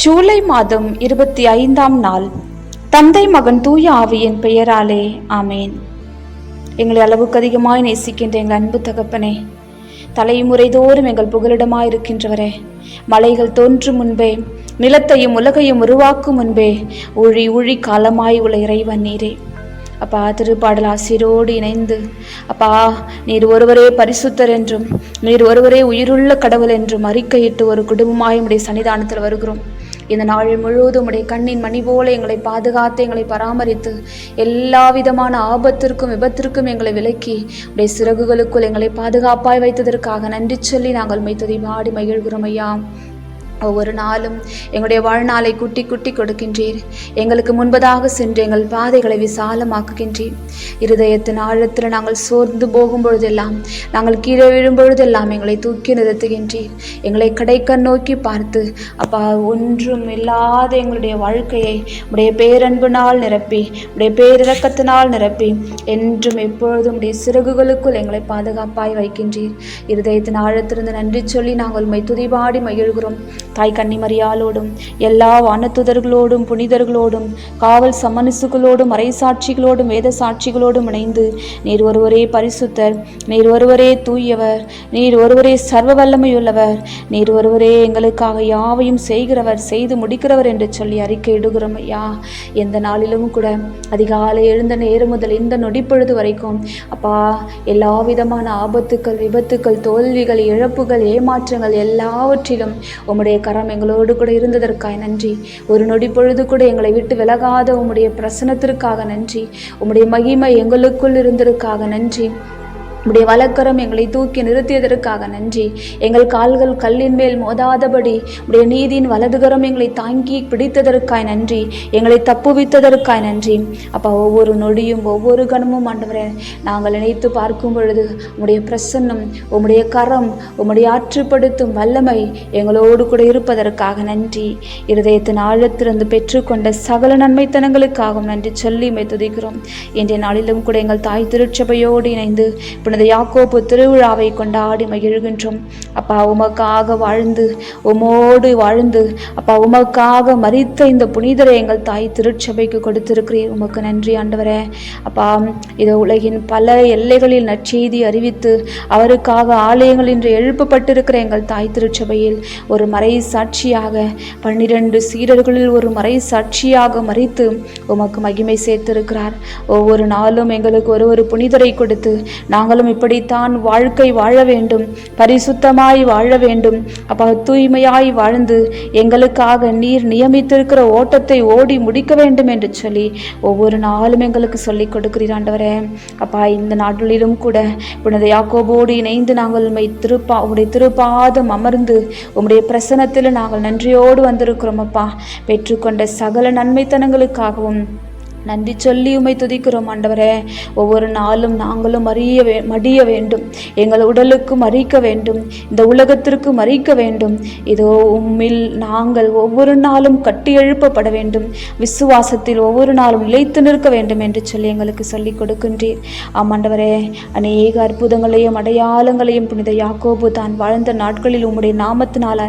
ஜூலை மாதம் இருபத்தி ஐந்தாம் நாள். தந்தை மகன் தூய ஆவியின் பெயராலே ஆமேன். எங்களை அளவுக்கு அதிகமாய் நேசிக்கின்ற எங்கள் அன்பு தகப்பனே தலைமுறை தோறும் எங்கள் புகலிடமாயிருக்கின்றவரே மலைகள் தோன்றும் முன்பே நிலத்தையும் உலகையும் உருவாக்கும் முன்பே ஒழி ஒழி காலமாய் உள்ள இறைவன் நீரே. அப்பா திருப்பாடல் ஆசிரியரோடு இணைந்து அப்பா நீர் ஒருவரே பரிசுத்தர் என்றும் நீர் ஒருவரே உயிருள்ள கடவுள் என்றும் அறிக்கையிட்டு ஒரு குடும்பமாய் உடைய சன்னிதானத்தில் வருகிறோம். இந்த நாள் முழுவதும் உடைய கண்ணின் மணி போல எங்களை பாதுகாத்து எங்களை பராமரித்து எல்லா விதமான ஆபத்திற்கும் விபத்திற்கும் எங்களை விலக்கி உடைய சிறகுகளுக்குள் எங்களை பாதுகாப்பாய் வைத்ததற்காக நன்றி சொல்லி நாங்கள் மெய்த்ததை பாடி மகிழ்கிறோம் ஐயா. ஒவ்வொரு நாளும் எங்களுடைய வாழ்நாளை குட்டி குட்டி கொடுக்கின்றீர். எங்களுக்கு முன்பதாக சென்று எங்கள் பாதைகளை விசாலமாக்குகின்றீர். இருதயத்தின் ஆழத்தில் நாங்கள் சோர்ந்து போகும் பொழுதெல்லாம் நாங்கள் கீழே விழும் பொழுதெல்லாம் எங்களை தூக்கி நிறுத்துகின்றீர். எங்களை கடைக்கண் நோக்கி பார்த்து அப்பா ஒன்றும் இல்லாத எங்களுடைய வாழ்க்கையை உடைய பேரன்பினால் நிரப்பி உடைய பேரிறக்கத்தினால் நிரப்பி என்றும் எப்பொழுதும் உடைய சிறகுகளுக்குள் எங்களை பாதுகாப்பாய் வைக்கின்றீர். இருதயத்தின் ஆழத்திலிருந்து நன்றி சொல்லி நாங்கள் உண்மை துதிபாடி மகிழ்கிறோம். தாய் கன்னிமரியாலோடும் எல்லா வானத்துதர்களோடும் புனிதர்களோடும் காவல் சமனிசுகளோடும் மறைசாட்சிகளோடும் வேத சாட்சிகளோடும் இணைந்து நீர் ஒருவரே பரிசுத்தர் நீர் ஒருவரே தூயவர் நீர் ஒருவரே சர்வ வல்லமையுள்ளவர் நீர் ஒருவரே எங்களுக்காக யாவையும் செய்கிறவர் செய்து முடிக்கிறவர் என்று சொல்லி அறிக்கை இடுகிறோம் ஐயா. எந்த நாளிலும் கூட அதிகாலை எழுந்த நேரம் முதல் இந்த நொடிப்பொழுது வரைக்கும் அப்பா எல்லா விதமான ஆபத்துக்கள் விபத்துக்கள் தோல்விகள் இழப்புகள் ஏமாற்றங்கள் எல்லாவற்றிலும் உம்முடைய கரம் எங்களோடு கூட இருந்ததற்காய் நன்றி. ஒரு நொடி பொழுது கூட எங்களை விட்டு விலகாத உம்முடைய பிரசனத்திற்காக நன்றி. உம்முடைய மகிமை எங்களுக்குள் இருந்ததற்காக நன்றி. உடைய வலக்கரம் எங்களை தூக்கி நிறுத்தியதற்காக நன்றி. எங்கள் கால்கள் கல்லின் மேல் மோதாதபடி உடைய நீதியின் வலதுகரம் எங்களை தாங்கி பிடித்ததற்காய் நன்றி. எங்களை தப்புவித்ததற்காய் நன்றி. அப்பா ஒவ்வொரு நொடியும் ஒவ்வொரு கணமும் ஆண்டவரே நாங்கள் நினைத்து பார்க்கும் பொழுது உம்முடைய பிரசன்னம் உம்முடைய கரம் உம்முடைய ஆற்றுப்படுத்தும் வல்லமை எங்களோடு கூட இருப்பதற்காக நன்றி. இருதயத்தின் ஆழத்திலிருந்து பெற்றுக்கொண்ட சகல நன்மைத்தனங்களுக்காகவும் நன்றி சொல்லி துதிக்கிறோம். இன்றைய நாளிலும் கூட எங்கள் தாய் திருச்சபையோடு இணைந்து புனித யாக்கோப்பு திருவிழாவை கொண்டாடி மகிழ்கின்றோம். அப்பா உமக்காக வாழ்ந்து உமோடு வாழ்ந்து அப்பா உமக்காக மறித்த இந்த புனிதரை எங்கள் தாய் திருச்சபைக்கு கொடுத்திருக்கிறீர். உமக்கு நன்றி ஆண்டவரே. அப்பா இது உலகின் பல எல்லைகளில் நற்செய்தி அறிவித்து அவருக்காக ஆலயங்கள் இன்று எழுப்பப்பட்டிருக்கிற எங்கள் தாய் திருச்சபையில் ஒரு மறை சாட்சியாக பன்னிரண்டு சீடர்களில் ஒரு மறை சாட்சியாக மறித்து உமக்கு மகிமை சேர்த்திருக்கிறார். ஒவ்வொரு நாளும் எங்களுக்கு ஒரு ஒரு புனிதரை கொடுத்து நாங்கள் நாளும் இப்படித்தான் வாழ்க்கை வாழ வேண்டும். பரிசுத்தமாய் வாழ வேண்டும். அப்பா தூய்மையாய் வாழ்ந்து எங்களுக்காக நீர் நியமித்திருக்கிற ஓட்டத்தை ஓடி முடிக்க வேண்டும் என்று சொல்லி ஒவ்வொரு நாளும் எங்களுக்கு சொல்லிக் கொடுக்கிறீர் ஆண்டவரே. அப்பா இந்த நாட்களிலும் கூட புனித யாக்கோபோடு இணைந்து நாங்கள் உண்மை திருப்பா உடைய திருப்பாதம் அமர்ந்து உம்முடைய பிரசனத்தில் நாங்கள் நன்றியோடு வந்திருக்கிறோம் அப்பா. பெற்றுக்கொண்ட சகல நன்மைத்தனங்களுக்காகவும் நன்றி சொல்லி உமை துதிக்கிறோம் ஆண்டவரே. ஒவ்வொரு நாளும் நாங்களும் மறிய வே மடிய வேண்டும். எங்கள் உடலுக்கு மறிக்க வேண்டும். இந்த உலகத்திற்கு மறிக்க வேண்டும். இதோ உம்மில் நாங்கள் ஒவ்வொரு நாளும் கட்டி எழுப்பப்பட வேண்டும். விசுவாசத்தில் ஒவ்வொரு நாளும் நிலைத்து நிற்க வேண்டும் என்று சொல்லி எங்களுக்கு சொல்லிக் கொடுக்கின்றீர். ஆமாண்டவரே அநேக அற்புதங்களையும் அடையாளங்களையும் புனித யாக்கோபு தான் வாழ்ந்த நாட்களில் உம்முடைய நாமத்தினால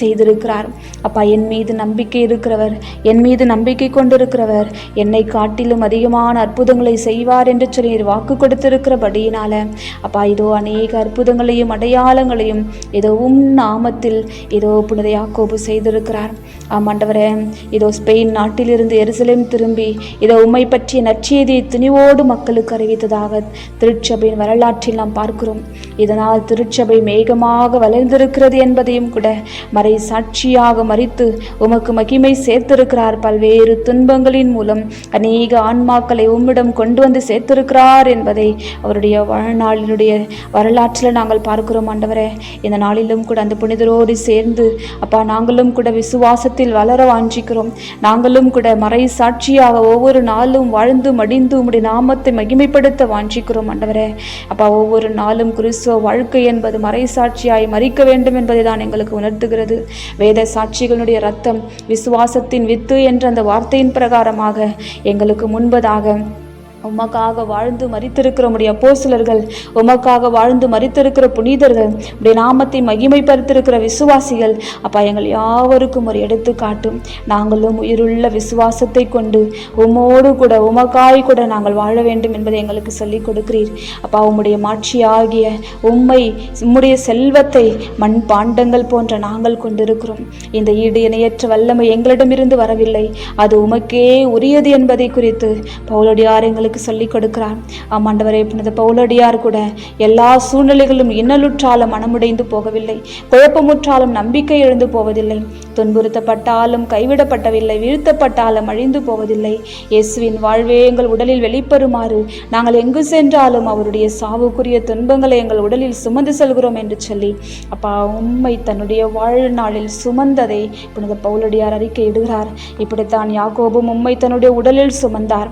செய்திருக்கிறார். அப்பா என் மீது நம்பிக்கை இருக்கிறவர் என் மீது நம்பிக்கை கொண்டிருக்கிறவர் என்னை கா காட்டிலும் அதிகமான அற்புதங்களை செய்வார் என்று சொல்லி வாக்கு கொடுத்திருக்கிறபடியினால. அப்பா இதோ அநேக அற்புதங்களையும் அடையாளங்களையும் இதோ உம் நாமத்தில் ஏதோ புனித யாக்கோபு செய்திருக்கிறார். ஆமாண்டவரே இதோ ஸ்பெயின் நாட்டிலிருந்து எருசலேம் திரும்பி இதோ உம்மை பற்றிய நற்செய்தியை துணிவோடு மக்களுக்கு அறிவித்ததாக திருச்சபையின் வரலாற்றில் நாம் பார்க்கிறோம். இதனால் திருச்சபை மேகமாக வளர்ந்திருக்கிறது என்பதையும் கூட மறை சாட்சியாக மறித்து உமக்கு மகிமை சேர்த்திருக்கிறார். பல்வேறு துன்பங்களின் மூலம் அநேக ஆன்மாக்களை உம்மிடம் கொண்டு வந்து சேர்த்திருக்கிறார் என்பதை அவருடைய வாழ்நாளினுடைய வரலாற்றில் நாங்கள் பார்க்கிறோம் ஆண்டவரே. இந்த நாளிலும் கூட அந்த புனிதரோடு சேர்ந்து அப்பா நாங்களும் கூட விசுவாசத்தில் வளர வாஞ்சிக்கிறோம். நாங்களும் கூட மறை சாட்சியாக ஒவ்வொரு நாளும் வாழ்ந்து மடிந்து உம்முடைய நாமத்தை மகிமைப்படுத்த வாஞ்சிக்கிறோம் ஆண்டவரே. அப்பா ஒவ்வொரு நாளும் கிறிஸ்துவ வாழ்க்கை என்பது மறை சாட்சியாய் மறிக்க வேண்டும் என்பதை தான் எங்களுக்கு உணர்த்துகிறது. வேத சாட்சிகளுடைய ரத்தம் விசுவாசத்தின் வித்து என்ற அந்த வார்த்தையின் பிரகாரமாக எங்களுக்கு முன்பதாக உமக்காக வாழ்ந்து மறித்திருக்கிற உடைய போசிலர்கள் உமக்காக வாழ்ந்து மறித்திருக்கிற புனிதர்கள் உடைய நாமத்தை மகிமைப்படுத்திருக்கிற விசுவாசிகள் அப்பா எங்கள் யாவருக்கும் ஒரு எடுத்துக்காட்டும் நாங்களும் உயிருள்ள விசுவாசத்தை கொண்டு உமோடு கூட உமக்காய் கூட நாங்கள் வாழ வேண்டும் என்பதை எங்களுக்கு சொல்லிக் கொடுக்கிறீர். அப்பா உம்முடைய மாட்சியாகிய உம்மை உம்முடைய செல்வத்தை மண் பாண்டங்கள் போன்ற நாங்கள் கொண்டிருக்கிறோம். இந்த ஈடு இணையற்ற வல்லமை எங்களிடமிருந்து வரவில்லை. அது உமக்கே உரியது என்பதை குறித்து பவுலடியார் எங்களுக்கு சொல்லிக் கொடுக்கிறார் ஆமாண்டவரே புனித பவுலடியார் கூட எல்லா சூழ்நிலைகளும் இன்னலுற்றாலும் மனமுடைந்து போகவில்லை. குழப்பமுற்றாலும் நம்பிக்கை எழுந்து போவதில்லை. துன்புறுத்தப்பட்டாலும் கைவிடப்பட்டவில்லை. வீழ்த்தப்பட்டாலும் அழிந்து போவதில்லை. இயேசுவின் வாழ்வே எங்கள் உடலில் வெளிப்பெறுமாறு நாங்கள் எங்கு சென்றாலும் அவருடைய சாவுக்குரிய துன்பங்களை எங்கள் உடலில் சுமந்து செல்கிறோம் என்று சொல்லி அப்பா உம்மை தன்னுடைய வாழ்நாளில் சுமந்ததை புனித பவுலடியார் அறிக்கையிடுகிறார். இப்படித்தான் யாக்கோபும் உம்மை தன்னுடைய உடலில் சுமந்தார்.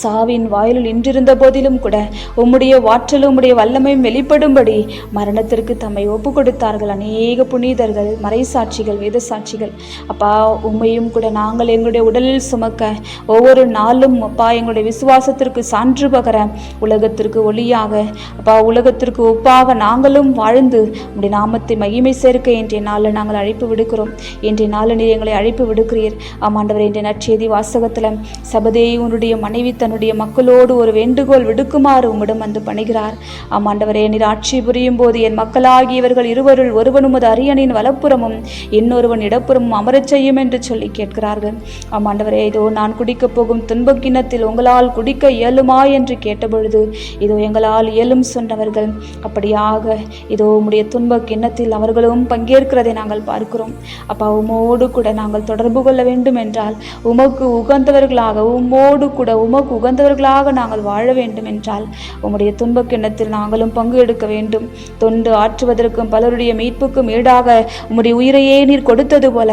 சாவின் வாயிலில் நின்றிருந்த போதிலும் கூட உம்முடைய வாற்றலும் உம்முடைய வல்லமையும் வெளிப்படும்படி மரணத்திற்கு தம்மை ஒப்பு கொடுத்தார்கள் அநேக புனிதர்கள் மறைசாட்சிகள் வேத சாட்சிகள் அப்பா உம்மையும் கூட நாங்கள் எங்களுடைய உடலில் சுமக்க ஒவ்வொரு நாளும் அப்பா எங்களுடைய விசுவாசத்திற்கு சான்று பகர உலகத்திற்கு ஒளியாக அப்பா உலகத்திற்கு ஒப்பாக நாங்களும் வாழ்ந்து உம்முடைய நாமத்தை மகிமை சேர்க்க இன்றைய நாளில் நாங்கள் அழைப்பு விடுக்கிறோம். இன்றைய நாளில் நீர் எங்களை அழைப்பு விடுக்கிறீர். ஆமாண்டவர் இன்றைய நற்செய்தி வாசகத்தில் சபதேயுனுடைய மனைவி தன்னுடைய மக்களோடு ஒரு வேண்டுகோள் விடுக்குமாறு உம்மிடம் வந்து பணிகிறார். அம்மாண்டவரே நீர் ஆட்சி புரியும் போது என் மக்களாகியவர்கள் இருவருள் ஒருவனுமது அரியணையின் வலப்புறமும் இன்னொருவன் இடப்புறமும் அமரச் செய்யும் என்று சொல்லி கேட்கிறார்கள். ஆமாண்டவரே இதோ நான் குடிக்கப் போகும் துன்பக் கிண்ணத்தில் உங்களால் குடிக்க இயலுமா என்று கேட்டபொழுது இதோ எங்களால் இயலும் சொன்னவர்கள். அப்படியாக இதோ உம்முடைய துன்பக் கிண்ணத்தில் அவர்களும் பங்கேற்கிறதை நாங்கள் பார்க்கிறோம். அப்பா உமோடு கூட நாங்கள் தொடர்பு கொள்ள வேண்டும் என்றால் உமக்கு உகந்தவர்களாக உம்மோடு கூட உமக்கு உகந்தவர்களாக நாங்கள் வாழ வேண்டும் என்றால் உம்முடைய துன்பக்கிண்ணத்தில் நாங்களும் பங்கு எடுக்க வேண்டும். தொண்டு ஆற்றுவதற்கும் பலருடைய மீட்புக்கும் ஈடாக உம்முடைய உயிரையே நீர் கொடுத்தது போல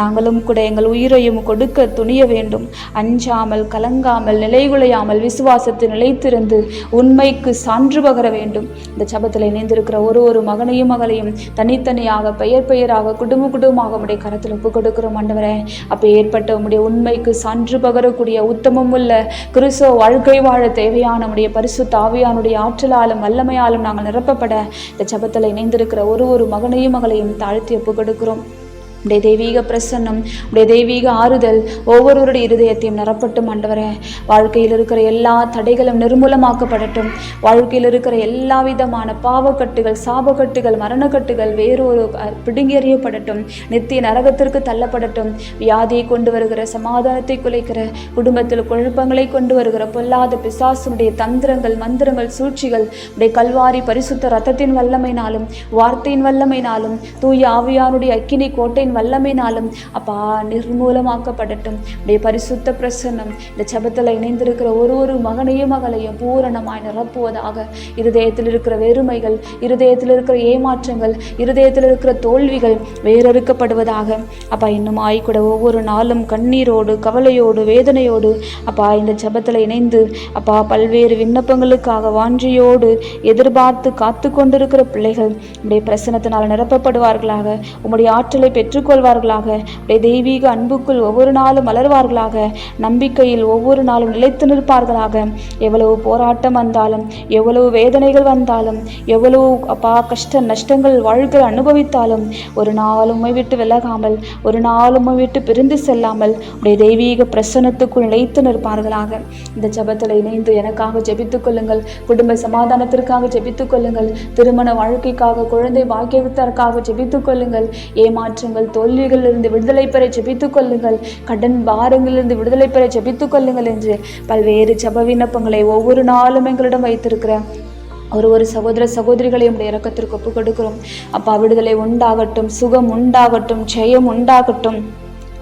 நாங்களும் கூட எங்கள் உயிரையும் கொடுக்க துணிய வேண்டும். அஞ்சாமல் கலங்காமல் நிலைகுலையாமல் விசுவாசத்தில் நிலைத்திருந்து உண்மைக்கு சான்று பகர வேண்டும். இந்த சபத்தில் இணைந்திருக்கிற ஒரு ஒரு மகனையும் மகளையும் தனித்தனியாக பெயர் பெயராக குடும்ப குடும்பமாக உடைய கரத்தில் ஒப்பு கொடுக்கிறோம் ஆண்டவரே. அப்போ ஏற்பட்ட உம்முடைய உண்மைக்கு சான்று பகரக்கூடிய உத்தமம் உள்ள கிறிஸ்துவ வாழ்க்கை வாழ தேவையான நம்முடைய பரிசு தாவியானுடைய ஆற்றலாலும் வல்லமையாலும் நாங்கள் நிரப்பப்பட இந்த ஜபத்தில் இணைந்திருக்கிற ஒரு ஒரு மகனையும் மகளையும் தாழ்த்தி ஒப்பு கொடுக்கிறோம் உடைய தெய்வீக பிரசன்னம் உடைய தெய்வீக ஆறுதல் ஒவ்வொருவருடைய இருதயத்தையும் நிரப்பட்டும் ஆண்டவரே. வாழ்க்கையில் இருக்கிற எல்லா தடைகளும் நிர்மூலமாக்கப்படட்டும். வாழ்க்கையில் இருக்கிற எல்லா விதமான பாவக்கட்டுகள் சாபக்கட்டுகள் மரணக்கட்டுகள் வேறொரு அஹ், பிடுங்கி எறியப்படட்டும் நித்திய நரகத்திற்கு தள்ளப்படட்டும். வியாதியை கொண்டு வருகிற சமாதானத்தை குலைக்கிற குடும்பத்தில் குழப்பங்களை கொண்டு வருகிற பொல்லாத பிசாசுடைய தந்திரங்கள் மந்திரங்கள் சூழ்ச்சிகள் உடைய கல்வாரி பரிசுத்த ரத்தத்தின் வல்லமைனாலும் வார்த்தையின் வல்லமைனாலும் தூய ஆவியானுடைய அக்கினி கோட்டையின் வல்லமைனாலும் அப்பா நிர்மூலமாக்கப்படட்டும். உடைய பரிசுத்த பிரசன்னம் இந்த ஜெபத்தில் இணைந்திருக்கிற ஒரு ஒரு மகனையும் மகளையும் பூரணமாய் நிரப்புவதாக இருதயத்தில் இருக்கிற வெறுமைகள் இருதயத்தில் இருக்கிற ஏமாற்றங்கள் இருதயத்தில் இருக்கிற தோல்விகள் வேறறுக்கப்படுவதாக அப்பா இன்னும் ஆய்க்கூட ஒவ்வொரு நாளும் கண்ணீரோடு கவலையோடு வேதனையோடு அப்பா இந்த ஜெபத்தில் இணைந்து அப்பா பல்வேறு விண்ணப்பங்களுக்காக வாஞ்சியோடு எதிர்பார்த்து காத்து கொண்டிருக்கிற பிள்ளைகள் உடைய பிரசனத்தினால் நிரப்பப்படுவார்களாக. உம்முடைய ஆற்றலை பெற்று பெற்றுக்கொள்வார்களாக உடைய தெய்வீக அன்புக்குள் ஒவ்வொரு நாளும் வளர்வார்களாக நம்பிக்கையில் ஒவ்வொரு நாளும் நிலைத்து நிற்பார்களாக. எவ்வளவு போராட்டம் வந்தாலும் எவ்வளவு வேதனைகள் வந்தாலும் எவ்வளவு அப்பா கஷ்ட நஷ்டங்கள் வாழ்க்கை அனுபவித்தாலும் ஒரு நாள் விட்டு விலகாமல் ஒரு நாள் விட்டு பிரிந்து செல்லாமல் உடைய தெய்வீக பிரசன்னத்துக்குள் நிலைத்து நிற்பார்களாக. இந்த ஜெபத்தில் இணைந்து எனக்காக ஜெபித்துக் கொள்ளுங்கள். குடும்ப சமாதானத்திற்காக ஜெபித்துக் கொள்ளுங்கள். திருமண வாழ்க்கைக்காக குழந்தை பாக்கியத்திற்காக ஜெபித்துக் கொள்ளுங்கள். ஏமாற்றங்கள் தோல்விகளிலிருந்து விடுதலை பெற ஜெபித்துக் கொள்ளுங்கள். கடன் பாரங்களிலிருந்து விடுதலை பெற ஜெபித்துக் கொள்ளுங்கள் என்று பல்வேறு ஜப விண்ணப்பங்களை ஒவ்வொரு நாளும் எங்களிடம் வைத்திருக்கிற ஒரு ஒரு சகோதர சகோதரிகளை உடைய இறக்கத்திற்கு ஒப்புக் கொடுக்கிறோம். அப்பா விடுதலை உண்டாகட்டும் சுகம் உண்டாகட்டும் ஜெயம் உண்டாகட்டும்.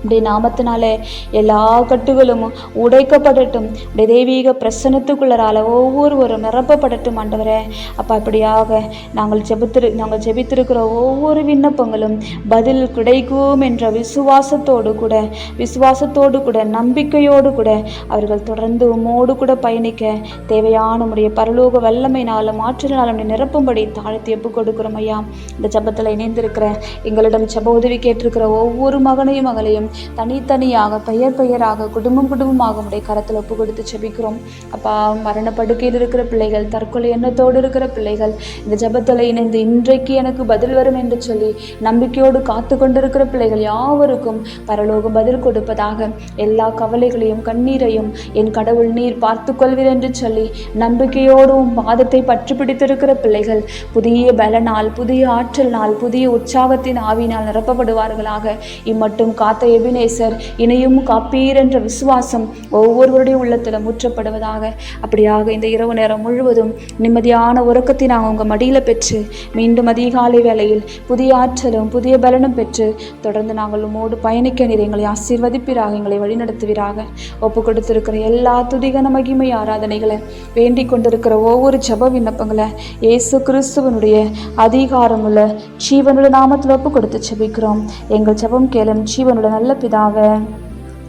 உடைய நாமத்தினாலே எல்லா கட்டுகளும் உடைக்கப்படட்டும். உடைய தெய்வீக பிரசனத்துக்குள்ளரால ஒவ்வொருவரும் நிரப்பப்படட்டும் ஆண்டவரே. அப்போ அப்படியாக நாங்கள் ஜெபித்திரு நாங்கள் ஜெபித்திருக்கிற ஒவ்வொரு விண்ணப்பங்களும் பதில் கிடைக்கும் என்ற விசுவாசத்தோடு கூட விசுவாசத்தோடு கூட நம்பிக்கையோடு கூட அவர்கள் தொடர்ந்து உமோடு கூட பயணிக்க தேவையான உடைய பரலோக வல்லமையினாலும் ஆற்றலினாலும் நிரப்பும்படி தாழ்த்தி ஒப்பு கொடுக்குறோம் ஐயா. இந்த ஜபத்தில் இணைந்திருக்கிற எங்களிடம் ஜப உதவி கேட்டிருக்கிற ஒவ்வொரு மகனையும் மகளையும் தனித்தனியாக பெயர் பெயராக குடும்பம் குடும்பமாக உடைய கரத்தில் ஒப்பு கொடுத்து செபிக்கிறோம் அப்பா மரண படுக்கையில் இருக்கிற பிள்ளைகள் தற்கொலை எண்ணத்தோடு இருக்கிற பிள்ளைகள் இந்த ஜெபத்தில் இணைந்து இன்றைக்கு எனக்கு பதில் வரும் என்று சொல்லி நம்பிக்கையோடு காத்து கொண்டிருக்கிற பிள்ளைகள் யாவருக்கும் பரலோகம் பதில் கொடுப்பதாக எல்லா கவலைகளையும் கண்ணீரையும் என் கடவுள் நீர் பார்த்து கொள்வீர் என்று சொல்லி நம்பிக்கையோடும் பாதத்தை பற்றி பிடித்திருக்கிற பிள்ளைகள் புதிய பலனால் புதிய ஆற்றல் நாள் புதிய உற்சாகத்தின் ஆவினால் நிரப்பப்படுவார்களாக. இம்மட்டும் காத்த எபினேசர் இணையும் காப்பீர் என்ற விசுவாசம் ஒவ்வொருவருடைய உள்ளத்தில் முற்றப்படுவதாக. அப்படியாக இந்த இரவு நேரம் முழுவதும் நிம்மதியான உறக்கத்தை நாங்கள் உங்கள் மடியில் பெற்று மீண்டும் அதிகாலை வேளையில் புதிய ஆற்றலும் புதிய பலனும் பெற்று தொடர்ந்து நாங்கள் உம்மோடு பயணிக்க நீர் எங்களை ஆசீர்வதிப்பிறாக எங்களை வழிநடத்துவீராக. ஒப்பு கொடுத்திருக்கிற எல்லா துதிகன மகிமை ஆராதனைகளை வேண்டிக் கொண்டிருக்கிற ஒவ்வொரு ஜப விண்ணப்பங்களை இயேசு கிறிஸ்துவனுடைய அதிகாரமுள்ள ஜீவனுடைய நாமத்தில் ஒப்பு கொடுத்து செபிக்கிறோம் எங்கள் ஜபம் கேளும் ஜீவனுடைய நல்ல பிதாவே.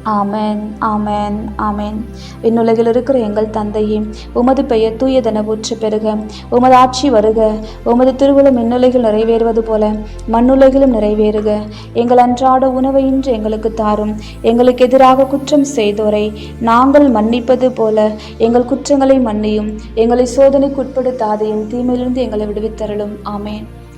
ஆமேன் ஆமேன் ஆமேன். விண்ணுலகில் இருக்கிற எங்கள் தந்தையே உமது பெயர் தூயதென ஊற்று பெறுக உமது ஆட்சி வருக. உமது திருவுளம் விண்ணுலகில் நிறைவேறுவது போல மண்ணுலகிலும் நிறைவேறுக. எங்கள் அன்றாட உணவை இன்று எங்களுக்கு தாரும். எங்களுக்கு எதிராக குற்றம் செய்தோரை நாங்கள் மன்னிப்பது போல எங்கள் குற்றங்களை மன்னியும். எங்களை சோதனைக்குட்படுத்தாதையும் தீமையிலிருந்து எங்களை விடுவித்தருளும். ஆமேன்.